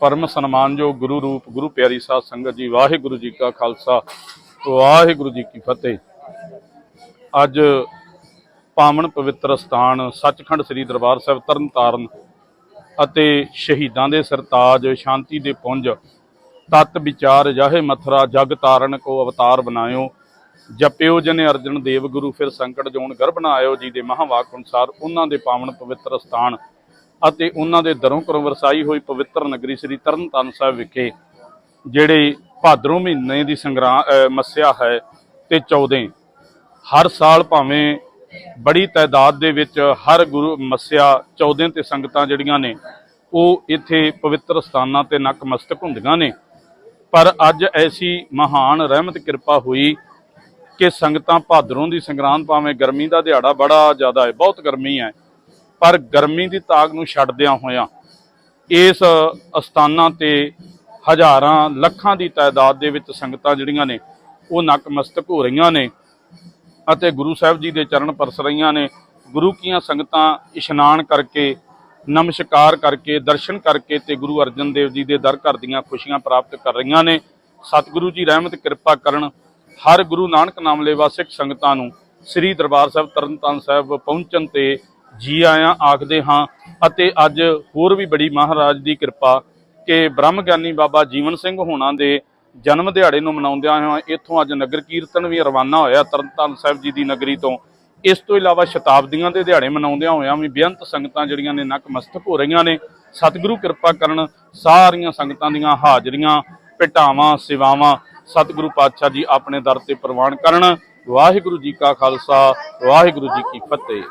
ਪਰਮ ਸਨਮਾਨਯੋਗ ਗੁਰੂ ਰੂਪ, ਗੁਰੂ ਪਿਆਰੀ ਸਾਧ ਸੰਗਤ ਜੀ, ਵਾਹਿਗੁਰੂ ਜੀ ਕਾ ਖਾਲਸਾ, ਵਾਹਿਗੁਰੂ ਜੀ ਕੀ ਫਤਿਹ। ਅੱਜ ਪਾਵਨ ਪਵਿੱਤਰ ਸਥਾਨ ਸੱਚਖੰਡ ਸ੍ਰੀ ਦਰਬਾਰ ਸਾਹਿਬ ਤਰਨਤਾਰਨ ਅਤੇ ਸ਼ਹੀਦਾਂ ਦੇ ਸਰਤਾਜ ਸ਼ਾਂਤੀ ਦੇ ਪੁੰਜ, ਤਤ ਵਿਚਾਰ ਜਾਹੇ ਮਥਰਾ, ਜਗ ਤਾਰਨ ਕੋ ਅਵਤਾਰ ਬਣਾਇਓ, ਜਪਿਓ ਜਨ ਅਰਜਨ ਦੇਵ ਗੁਰੂ, ਫਿਰ ਸੰਕਟ ਜੋਨ ਗਰ ਆਇਓ ਜੀ ਦੇ ਮਹਾਵਾਕ ਅਨੁਸਾਰ ਉਹਨਾਂ ਦੇ ਪਾਵਨ ਪਵਿੱਤਰ ਸਥਾਨ ਅਤੇ ਉਹਨਾਂ ਦੇ ਦਰੋਂ ਕਰੋਂ ਵਰਸਾਈ ਹੋਈ ਪਵਿੱਤਰ ਨਗਰੀ ਸ੍ਰੀ ਤਰਨਤਾਰਨ ਸਾਹਿਬ ਵਿਖੇ ਜਿਹੜੇ ਭਾਦਰੋਂ ਮਹੀਨੇ ਦੀ ਸੰਗਰਾਂ ਮੱਸਿਆ ਹੈ ਤੇ 14 ਹਰ ਸਾਲ ਭਾਵੇਂ ਬੜੀ ਤਾਦਾਦ ਦੇ ਵਿੱਚ ਹਰ ਗੁਰੂ ਮੱਸਿਆ 14 ਤੇ ਸੰਗਤਾਂ ਜਿਹੜੀਆਂ ਨੇ, ਉਹ ਇੱਥੇ ਪਵਿੱਤਰ ਸਥਾਨਾਂ ਤੇ ਨਕਮਸਤਕ ਹੁੰਦੀਆਂ ਨੇ। ਪਰ ਅੱਜ ਐਸੀ ਮਹਾਨ ਰਹਿਮਤ ਕਿਰਪਾ ਹੋਈ ਕਿ ਸੰਗਤਾਂ ਭਾਦਰੋਂ ਦੀ ਸੰਗਰਾਂਦ ਭਾਵੇਂ ਗਰਮੀ ਦਾ ਦਿਹਾੜਾ ਬੜਾ ਜ਼ਿਆਦਾ ਹੈ, ਬਹੁਤ ਗਰਮੀ ਹੈ ਪਰ ਗਰਮੀ ਦੀ ਤਾਕ ਨੂੰ ਛੱਡਦਿਆਂ ਹੋਇਆਂ ਇਸ ਅਸਥਾਨਾਂ ਤੇ ਹਜ਼ਾਰਾਂ ਲੱਖਾਂ ਦੀ ਤਾਦਾਦ ਦੇ ਵਿੱਚ ਸੰਗਤਾਂ ਜਿਹੜੀਆਂ ਨੇ, ਉਹ ਨਕਮਸਤਕ ਹੋ ਰਹੀਆਂ ਨੇ ਅਤੇ ਗੁਰੂ ਸਾਹਿਬ ਜੀ ਦੇ ਚਰਨ ਪਰਸ ਰਹੀਆਂ ਨੇ। ਗੁਰੂ ਕੀਆਂ ਸੰਗਤਾਂ ਇਸ਼ਨਾਨ ਕਰਕੇ, ਨਮਸਕਾਰ ਕਰਕੇ, ਦਰਸ਼ਨ ਕਰਕੇ ਤੇ ਗੁਰੂ ਅਰਜਨ ਦੇਵ ਜੀ ਦੇ ਦਰ ਘਰ ਦੀਆਂ ਖੁਸ਼ੀਆਂ ਪ੍ਰਾਪਤ ਕਰ ਰਹੀਆਂ ਨੇ। ਸਤਿਗੁਰੂ ਜੀ ਰਹਿਮਤ, ਕਿਰਪਾ ਕਰਨ ਹਰ ਗੁਰੂ ਨਾਨਕ ਨਾਮ ਲੈਵਾ ਸਿੱਖ ਸੰਗਤਾਂ ਨੂੰ ਸ੍ਰੀ ਦਰਬਾਰ ਸਾਹਿਬ ਤਰਨਤਾਰਨ ਸਾਹਿਬ ਪਹੁੰਚਣ ਤੇ ਜੀ ਆਇਆਂ ਆਖਦੇ ਹਾਂ ਅਤੇ ਅੱਜ ਹੋਰ ਵੀ ਬੜੀ ਮਹਾਰਾਜ ਦੀ ਕਿਰਪਾ ਕਿ ਬ੍ਰਹਮ ਗਿਆਨੀ ਬਾਬਾ ਜੀਵਨ ਸਿੰਘ ਹੋਣਾ ਦੇ ਜਨਮ ਦਿਹਾੜੇ ਨੂੰ ਮਨਾਉਂਦਿਆਂ ਹੋਇਆਂ ਇੱਥੋਂ ਅੱਜ ਨਗਰ ਕੀਰਤਨ ਵੀ ਰਵਾਨਾ ਹੋਇਆ ਤਰਨਤਾਰਨ ਸਾਹਿਬ ਜੀ ਦੀ ਨਗਰੀ ਤੋਂ। ਇਸ ਤੋਂ ਇਲਾਵਾ ਸ਼ਤਾਬਦੀਆਂ ਦੇ ਦਿਹਾੜੇ ਮਨਾਉਂਦਿਆਂ ਹੋਇਆਂ ਵੀ ਬੇਅੰਤ ਸੰਗਤਾਂ ਜਿਹੜੀਆਂ ਨੇ ਨਕਮਸਤਕ ਹੋ ਰਹੀਆਂ ਨੇ। ਸਤਿਗੁਰੂ ਕਿਰਪਾ ਕਰਨ ਸਾਰੀਆਂ ਸੰਗਤਾਂ ਦੀਆਂ ਹਾਜ਼ਰੀਆਂ ਭੇਟਾਵਾਂ ਸੇਵਾਵਾਂ ਸਤਿਗੁਰੂ ਪਾਤਸ਼ਾਹ ਜੀ ਆਪਣੇ ਦਰ ਤੇ ਪ੍ਰਵਾਨ ਕਰਨ। ਵਾਹਿਗੁਰੂ ਜੀ ਕਾ ਖਾਲਸਾ, ਵਾਹਿਗੁਰੂ ਜੀ ਕੀ ਫਤਿਹ।